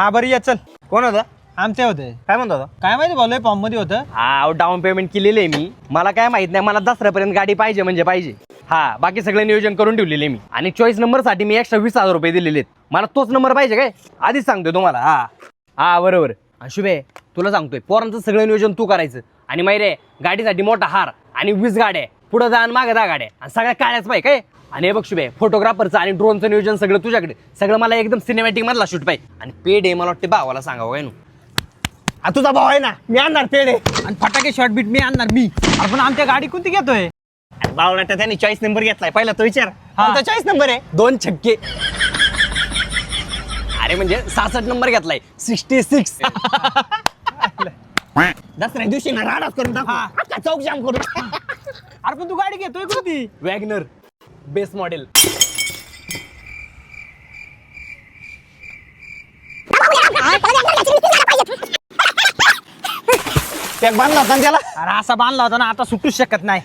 हा बरं या चल. कोण होता? आमचे होते. काय म्हणतो होता? काय माहिती बोललोय फॉर्ममध्ये होतं. हा डाऊन पेमेंट केलेलं आहे मी. मला काय माहीत नाही मला दसऱ्यापर्यंत गाडी पाहिजे म्हणजे पाहिजे. हा बाकी सगळं नियोजन करून ठेवलेले मी. आणि चॉईस नंबरसाठी मी एक्स्ट्रा वीस हजार रुपये दिलेले आहेत. मला तोच नंबर पाहिजे काय? आधीच सांगतोय तुम्हाला. हा. हा बरोबर. आणि शुभे तुला सांगतोय पोरांचं सगळं नियोजन तू करायचं. आणि माहिती गाडीसाठी मोठा हार आणि वीस गाड्या. पुढं जा आणि मागे दहा गाड्या. आणि सगळ्या काळ्याच पाहिजे काय? आणि हे बघ शुभे फोटोग्राफरचं आणि ड्रोनचं नियोजन सगळं तुझ्याकडे. सगळं मला एकदम सिनेमॅटिक मधला शूट पाहिजे आणि पेड आहे मला वाटते भावाला सांगावं काय नु? आ, तुझा भाऊ आहे ना मी आणणार पेढे आणि फटाके शॉर्ट बीट मी आणणार मी. अरे पण आमच्या गाडी कोणती घेतोय? बावळाटा त्यांनी चॉईस नंबर घेतलाय पहिला तो विचार. हा. चॉईस नंबर आहे. दोन छक्के. अरे म्हणजे सहासष्ट नंबर घेतलाय. सिक्स्टी सिक्स दसऱ्या दिवशी ना राडाच करून टाकू. चौक जाम करू अरे पण तू गाडी घेतोय कोणती वॅगनर. Base model. बांधला होता ना त्याला? अरे असा बांधला होता ना आता सुटूच शकत नाही.